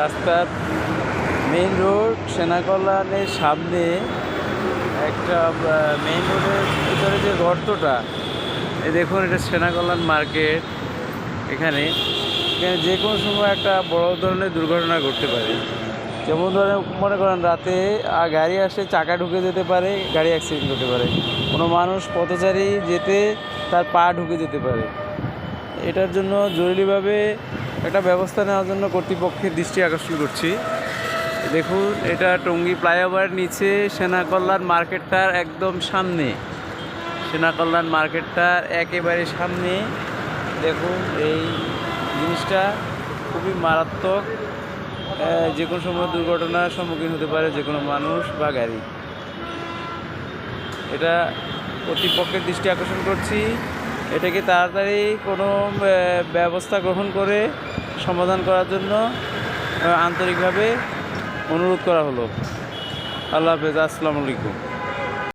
রাস্তার main road সেনাকল্যাণের সামনে একটা মেইন রোডের ভিতরে যে গর্তটা, এই দেখুন এটা সেনাকল্যাণ মার্কেট এখানে। এখানে যে কোনো সময় একটা বড় ধরনের দুর্ঘটনা ঘটতে পারে। যেমন ধরেন, মনে করেন রাতে গাড়ি আসে, চাকা ঢুকে যেতে পারে, গাড়ি অ্যাক্সিডেন্ট হতে পারে। কোনো মানুষ পথচারী যেতে তার পা ঢুকে যেতে পারে। এটার জন্য জরুরিভাবে একটা ব্যবস্থা নেওয়ার জন্য কর্তৃপক্ষের দৃষ্টি আকর্ষণ করছি। দেখুন, এটা টঙ্গী ফ্লাইওভার নিচে সেনা কল্যাণ মার্কেটটার একদম সামনে। সেনা কল্যাণ মার্কেটটার একেবারে সামনে। দেখুন, এই জিনিসটা খুবই মারাত্মক। যে কোনো সময় দুর্ঘটনার সম্মুখীন হতে পারে যে কোনো মানুষ বা গাড়ি। এটা কর্তৃপক্ষের দৃষ্টি আকর্ষণ করছি। এটাকে তাড়াতাড়ি কোনো ব্যবস্থা গ্রহণ করে সমাধান করার জন্য আন্তরিকভাবে অনুরোধ করা হলো? আল্লাহ হাফেজ, আসসালামু আলাইকুম।